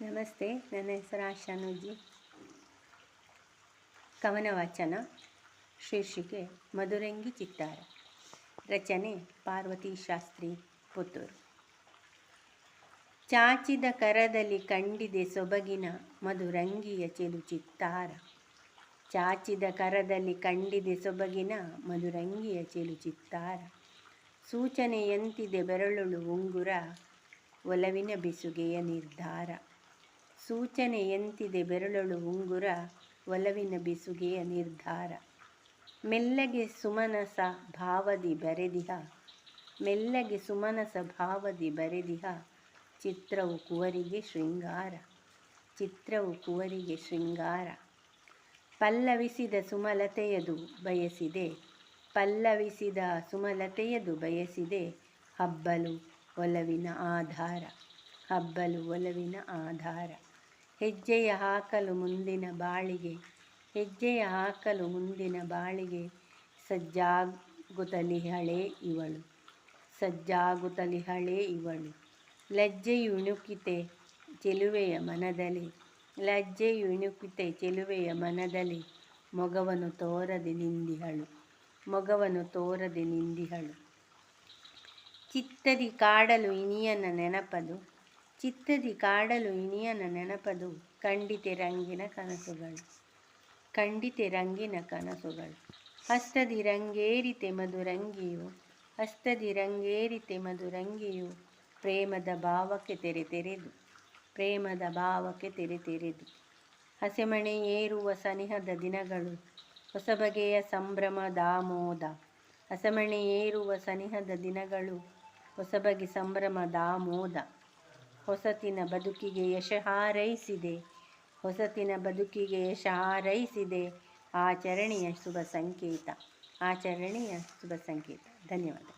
ನಮಸ್ತೆ, ನನ್ನ ಹೆಸರು ಆಶಾನೋಜಿ ಕವನ ವಾಚನ ಶೀರ್ಷಿಕೆ, ಮಧುರಂಗಿ ಚಿತ್ತಾರ. ರಚನೆ, ಪಾರ್ವತಿ ಶಾಸ್ತ್ರಿ, ಪುತ್ತೂರು. ಚಾಚಿದ ಕರದಲ್ಲಿ ಕಂಡಿದೆ ಸೊಬಗಿನ ಮಧುರಂಗಿಯ ಚೆಲು ಚಿತ್ತಾರ. ಚಾಚಿದ ಕರದಲ್ಲಿ ಕಂಡಿದೆ ಸೊಬಗಿನ ಮಧುರಂಗಿಯ ಚೆಲು ಚಿತ್ತಾರ. ಸೂಚನೆಯಂತಿದೆ ಬೆರಳುಳು ಉಂಗುರ, ಒಲವಿನ ಬೆಸುಗೆಯ ನಿರ್ಧಾರ. ಸೂಚನೆಯಂತಿದೆ ಬೆರಳಳು ಉಂಗುರ ಒಲವಿನ ಬೆಸುಗೆಯ ನಿರ್ಧಾರ. ಮೆಲ್ಲಗೆ ಸುಮನಸ ಭಾವದಿ ಬರೆದಿಹ, ಮೆಲ್ಲಗೆ ಸುಮನಸ ಭಾವದಿ ಬರೆದಿಹ, ಚಿತ್ರವು ಕುವರಿಗೆ ಶೃಂಗಾರ, ಚಿತ್ರವು ಕುವರಿಗೆ ಶೃಂಗಾರ. ಪಲ್ಲವಿಸಿದ ಸುಮಲತೆಯದು ಬಯಸಿದೆ, ಪಲ್ಲವಿಸಿದ ಸುಮಲತೆಯದು ಬಯಸಿದೆ, ಹಬ್ಬಲು ಒಲವಿನ ಆಧಾರ, ಹಬ್ಬಲು ಒಲವಿನ ಆಧಾರ. ಹೆಜ್ಜೆಯ ಹಾಕಲು ಮುಂದಿನ ಬಾಳಿಗೆ, ಹೆಜ್ಜೆಯ ಹಾಕಲು ಮುಂದಿನ ಬಾಳಿಗೆ ಸಜ್ಜಾಗುತ್ತಲಿಹಳೆ ಇವಳು. ಸಜ್ಜಾಗುತ್ತಲಿಹಳೆ ಇವಳು. ಲಜ್ಜೆಯು ಇಣುಕಿತೆ ಚೆಲುವೆಯ ಮನದಲ್ಲಿ. ಲಜ್ಜೆಯು ಇಣುಕಿತೆ ಚೆಲುವೆಯ ಮನದಲ್ಲಿ. ಮೊಗವನು ತೋರದೆ ನಿಂದಿಹಳು. ಮೊಗವನ್ನು ತೋರದೆ ನಿಂದಿಹಳು. ಚಿತ್ತದಿ ಕಾಡಲು ಇನಿಯನ ನೆನಪದು. ಚಿತ್ತದಿ ಕಾಡಲು ಇನಿಯನ ನೆನಪದು ಕಂಡಿತೆ ರಂಗಿನ ಕನಸುಗಳು. ಕಂಡಿತೆ ರಂಗಿನ ಕನಸುಗಳು. ಹಸ್ತದಿ ರಂಗೇರಿತೆ ಮಧುರಂಗಿಯು ಹಸ್ತದಿ ರಂಗೇರಿತೆ ಮಧುರಂಗಿಯು ಪ್ರೇಮದ ಭಾವಕ್ಕೆ ತೆರೆ ತೆರೆದು, ಪ್ರೇಮದ ಭಾವಕ್ಕೆ ತೆರೆ ತೆರೆದು. ಹಸೆಮಣೆ ಏರುವ ಸನಿಹದ ದಿನಗಳು ಹೊಸ ಬಗೆಯ ಸಂಭ್ರಮ ದಾಮೋದ. ಹಸಮಣೆ ಏರುವ ಸನಿಹದ ದಿನಗಳು ಹೊಸ ಬಗೆ ಸಂಭ್ರಮ ದಾಮೋದ. ಹೊಸತಿನ ಬದುಕಿಗೆ ಯಶ ಹಾರೈಸಿದೆ. ಹೊಸತಿನ ಬದುಕಿಗೆ ಯಶ ಹಾರೈಸಿದೆ. ಆಚರಣೆಯ ಶುಭ ಸಂಕೇತ. ಆಚರಣೆಯ ಶುಭ ಸಂಕೇತ. ಧನ್ಯವಾದ.